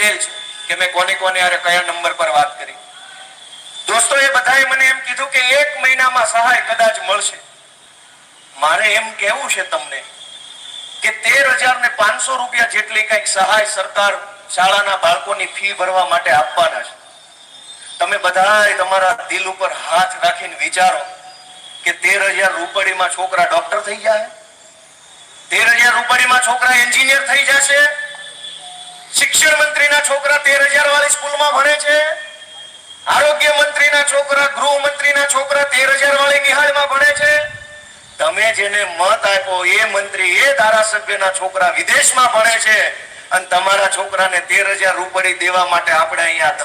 Detail છે કે મેં કોને કોને અરે કયા નંબર પર વાત કરી. દોસ્તો એ બધાએ મને એમ કીધું કે એક મહિનામાં સહાય કદાચ મળશે. મારે એમ કહેવું છે તમને કે તેર હજાર ને પાંચસો રૂપિયા જેટલી કંઈક સહાય સરકાર શાળાના બાળકોની ફી ભરવા માટે આપવાના છે. તમે બધાએ તમારા દિલ ઉપર હાથ રાખીને વિચારો કે તેર હજાર રૂપડીમાં છોકરા ડોક્ટર થઈ જાય તેર હજાર રૂપડીમાં છોકરા એન્જિનિયર થઈ જશે? શિક્ષણ મંત્રીના છોકરા તેર હજાર વાળી સ્કૂલમાં ભણે છે. આરોગ્ય મંત્રીના છોકરા, ગૃહ મંત્રીના છોકરા તેર હજાર વાળી નિહાળમાં ભણે છે. તમે જેને મત આપ્યો એ મંત્રી, એ ધારાસભ્યના છોકરા વિદેશમાં ભણે છે. અને તમારા છોકરાને તેર હજાર રૂપડી દેવા માટે આપણે અહીંયા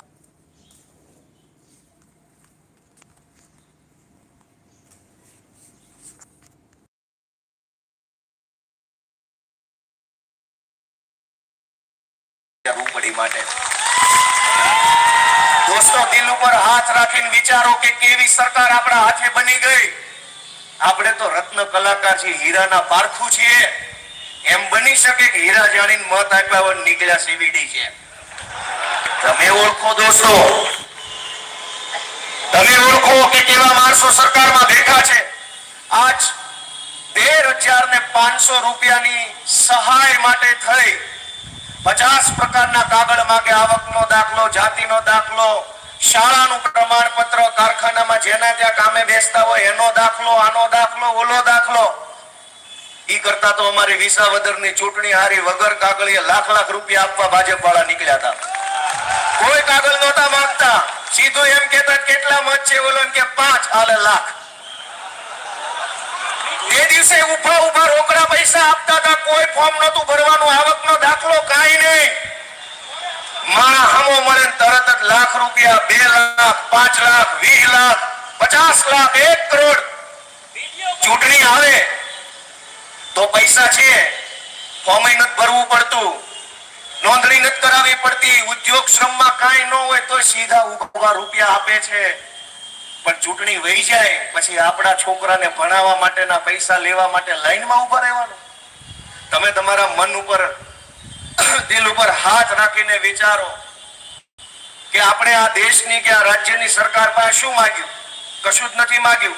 રૂપડી માટે. દોસ્તો, દિલ ઉપર હાથ રાખીને વિચારો કે કેવી સરકાર આપણા હાથે બની ગઈ. આપણે તો રત્ન કલાકાર છીએ, હીરાના પારખું છીએ. એમ બની શકે કે હીરા જાણીને મત આપ્યા હોય નીકળ્યા સીવીડી છે. તમે ઓળખો દોસ્તો. તમે ઓળખો કે કેવા માણસો સરકારમાં બેઠા છે. આજ તેર હજાર ને પાંચસો રૂપિયાની સહાય માટે થઈ. પચાસ પ્રકારના કાગળ માંગે, આવકનો દાખલો, જાતિનો દાખલો, શાળાનું પ્રમાણપત્ર, કારખાનામાં જેના ત્યાં કામે બેસતા હોય, એનો દાખલો, આનો દાખલો, ઓલો દાખલો. ઈ કરતા તો અમારી વિસાવદરની ચૂંટણી હારી વગર કાગળીએ લાખ લાખ રૂપિયા આપવા ભાજપ વાળા નીકળ્યા હતા. કોઈ કાગળ નહોતા માંગતા. સીધું એમ કેતા કેટલા મત છે, ઓલો કે પાંચ હાલે લાખ. તે દિવસે ઊભા ઊભા રોકડા પૈસા આપતા હતા, કોઈ ફોર્મ નહોતું ભરવાનું, આવકનો દાખલો કાંઈ નહીં હમો મળે તરત જ લાખ રૂપિયા, બે લાખ, પાંચ લાખ, વીસ લાખ, પચાસ લાખ, એક કરોડ ચૂંટણી આવે તો પૈસા છે. ફોર્મ ભરવું પડતું. નોંધણી નથી કરાવવી પડતી. ઉદ્યોગ શ્રમમાં કાંઈ ન હોય તો સીધા ઊભા રૂપિયા આપે છે. પણ ચૂંટણી વહી જાય, પછી આપણા છોકરાને ભણાવવા માટેના પૈસા લેવા માટે લાઈનમાં ઊભા રહેવાનું. તમે તમારા મન ઉપર દિલ ઉપર હાથ રાખીને વિચારો કે આપણે આ દેશની કે આ રાજ્યની સરકાર પાસે શું માંગ્યું? કશું જ નથી માંગ્યું.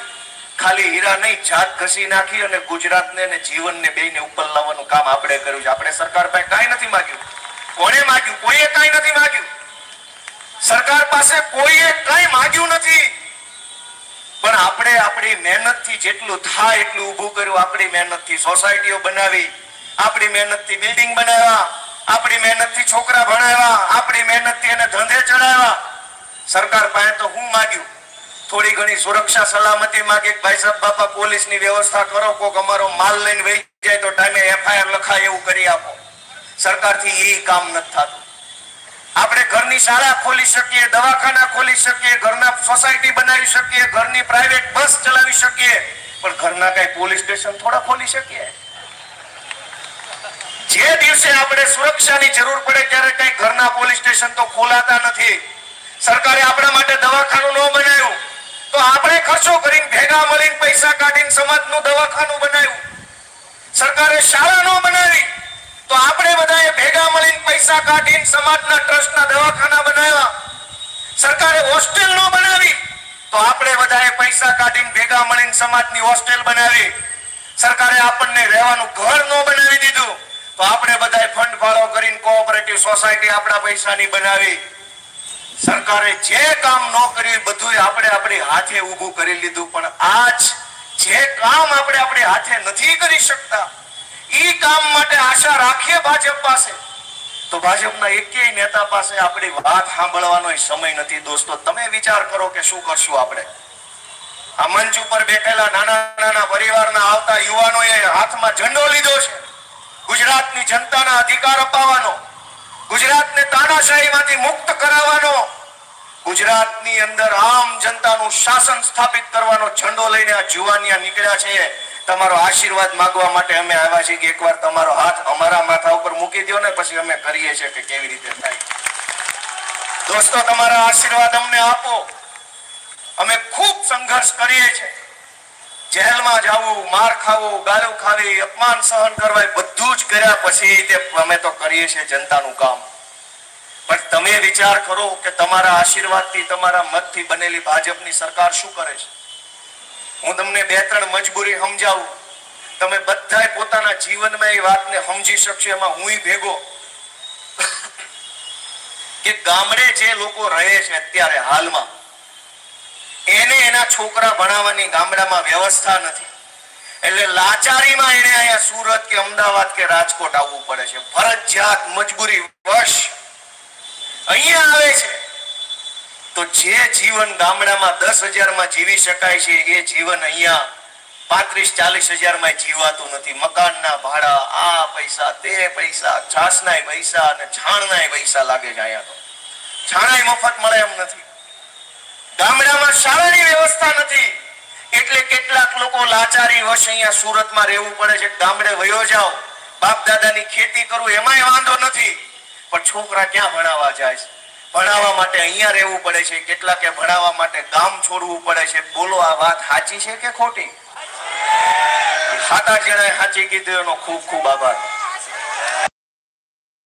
ખાલી હીરા નહીં, જાત ઘસી નાખી અને ગુજરાતને અને જીવનને બેને ઉપર લાવવાનું કામ આપણે કર્યું છે. આપણે સરકાર પાસે કાંઈ નથી માંગ્યું. કોણે માંગ્યું? કોઈએ કાંઈ નથી માંગ્યું. સરકાર પાસે કોઈએ કાંઈ માંગ્યું નથી. પણ આપણે આપણી મહેનતથી જેટલું થાય એટલું ઊભું કર્યું. આપણી મહેનતથી સોસાયટીઓ બનાવી, આપણી મહેનતથી બિલ્ડિંગ બનાવ્યા. આપણી મહેનતથી છોકરા ભણાવ્યા, આપણી મહેનતથી એને ધંધે ચડાવ્યા. સરકાર પાસે તો હું માગ્યું? થોડી ઘણી સુરક્ષા સલામતી માંગે. ભાઈ સાહેબ, બાપા, પોલીસની વ્યવસ્થા કરો. કોક અમારો માલ લઈને વહી જાય તો ટાઈમે એફઆઈઆર લખાય, એવું કરી આપો. સરકારથી એ કામ નથી થતું. આપણે ઘરની શાળા ખોલી શકીએ, દવાખાના ખોલી શકીએ, ઘરના સોસાયટી બનાવી શકીએ, ઘરની પ્રાઇવેટ બસ ચલાવી શકીએ. પણ ઘરના કઈ પોલીસ સ્ટેશન થોડા ખોલી શકીએ? જે દિવસે આપણે સુરક્ષાની જરૂર પડે ત્યારે કઈ ઘરના પોલીસ સ્ટેશન તો ખોલાતા નથી. સરકારે આપણા માટે દવાખાનું ન બનાવ્યું. તો આપણે ખર્ચો કરીને ભેગા મળીને પૈસા કાઢીને સમાજનું દવાખાનું બનાવ્યું. સરકારે શાળા ન બનાવી. તો આપણે બધાએ ભેગા મળીને પૈસા કાઢીને સમાજના ટ્રસ્ટના દવાખાના બનાવ્યા. સરકારે હોસ્ટેલ ન બનાવી. તો આપણે બધાએ પૈસા કાઢીને ભેગા મળીને સમાજની હોસ્ટેલ બનાવી. સરકારે આપણને રહેવાનું ઘર ન બનાવી દીધું. તો આપણે બધા ફંડ ફાળો કરીને કોઓપરેટિવ સોસાયટી આપણા પૈસાની બનાવી. સરકારે જે કામ ન કર્યું એ બધું આપણે આપણી હાથે ઊભું કરી લીધું. પણ આજ જે કામ આપણે આપણે હાથે નથી કરી શકતા, ઈ કામ માટે આશા રાખીએ ભાજપ પાસે. તો ભાજપના એકેય નેતા પાસે આપણી વાત સાંભળવાનો સમય નથી. દોસ્તો, તમે વિચાર કરો કે શું કરશું આપણે? આ મંચ ઉપર બેઠેલા નાના નાના પરિવારના આવતા યુવાનોએ હાથમાં ઝંડો લીધો છે. ગુજરાતની જનતાના અધિકાર અપાવવાનો, ગુજરાતને તાનાશાહીમાંથી મુક્ત કરાવવાનો, ગુજરાતની અંદર આમ જનતાનું શાસન સ્થાપિત કરવાનો ઝંડો લઈને આ જુવાનિયા નીકળ્યા છે. તમારો આશીર્વાદ માંગવા માટે અમે આવ્યા છીએ કે એકવાર તમારો હાથ અમારા માથા ઉપર મૂકી દો ને પછી અમે કરીએ છીએ કે કેવી રીતે થાય. દોસ્તો, તમારા આશીર્વાદ અમને આપો. અમે ખૂબ સંઘર્ષ કરીએ છીએ. જેલમાં જવું, માર ખાવું, ગાળો ખાવી, અપમાન સહન કરવા બધું જ કર્યા પછી તે અમે તો કરીએ છીએ જનતાનું કામ. પણ તમે વિચાર કરો કે તમારા આશીર્વાદથી, તમારા મતથી બનેલી ભાજપની સરકાર શું કરે છે? હું તમને બે ત્રણ મજબૂરી સમજાવું. તમે બધાય પોતાના જીવનમાં એ વાતને સમજી શકશો, એમાં હું ભેગો. કે ગામડે જે લોકો રહે છે અત્યારે હાલમાં એને એના છોકરા ભણાવવાની ગામડામાં વ્યવસ્થા નથી. એટલે લાચારીમાં એને અહીંયા સુરત કે અમદાવાદ કે રાજકોટ આવવું પડે છે. ફરજિયાત મજબૂરી વશ. અહીંયા આવે છે. તો જે જીવન ગામડામાં દસ હજારમાં જીવી શકાય છે, એ જીવન અહીંયા પાંત્રીસ ચાલીસ હજારમાં જીવાતું નથી. મકાનના ભાડા, આ પૈસા, તે પૈસા છાસનાય પૈસા અને છાણના પૈસા લાગે છે અહીંયા તો. છાણાય મફત મળે એમ નથી. ગામડામાં શાળાની વ્યવસ્થા નથી. એટલે કેટલાક લોકો લાચારી વશ અહીંયા સુરતમાં રહેવું પડે છે. ગામડે વયો જાઓ. બાપ દાદાની ખેતી કરવું એમાંય વાંધો નથી. પણ છોકરા ક્યાં ભણાવવા જાય છે? ભણાવવા માટે અહીંયા રહેવું પડે છે. કેટલાકે ભણાવવા માટે ગામ છોડવું પડે છે. બોલો, આ વાત સાચી છે કે ખોટી? સાત આઠ જણાએ સાચી કીધું, એનો ખૂબ ખૂબ આભાર.